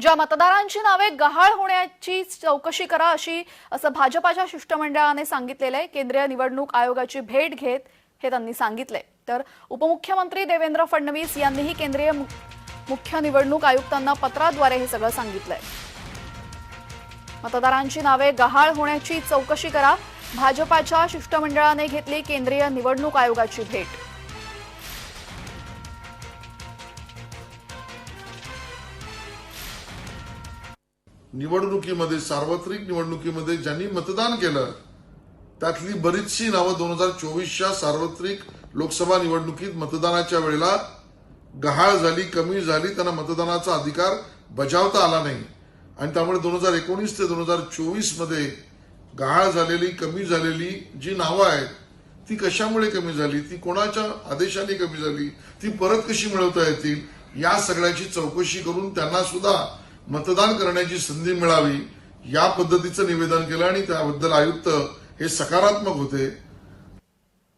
ज्या मतदारांची नावे गहाळ होण्याची चौकशी करा अशी असं भाजपाच्या शिष्टमंडळाने सांगितलेलं आहे. केंद्रीय निवडणूक आयोगाची भेट घेत हे त्यांनी सांगितलंय. तर उपमुख्यमंत्री देवेंद्र फडणवीस यांनीही केंद्रीय मुख्य निवडणूक आयुक्तांना पत्राद्वारे हे सगळं सांगितलंय. मतदारांची नावे गहाळ होण्याची चौकशी करा. भाजपाच्या शिष्टमंडळाने घेतली केंद्रीय निवडणूक आयोगाची भेट. निवडणुकीमध्ये सार्वत्रिक निवडणुकीमध्ये ज्यांनी मतदान केलं त्यातली बरीचशी नावं दोन हजार चोवीसच्या सार्वत्रिक लोकसभा निवडणुकीत मतदानाच्या वेळेला गहाळ झाली कमी झाली त्यांना मतदानाचा अधिकार बजावता आला नाही. आणि त्यामुळे दोन हजार एकोणीस ते दोन हजार चोवीसमध्ये गहाळ झालेली कमी झालेली जी नावं आहेत ती कशामुळे कमी झाली ती कोणाच्या आदेशाने कमी झाली ती परत कशी मिळवता येतील या सगळ्याची चौकशी करून त्यांना सुद्धा मतदान करण्याची संधी मिळावी या पद्धतीचं निवेदन केलं आणि त्याबद्दल आयुक्त हे सकारात्मक होते.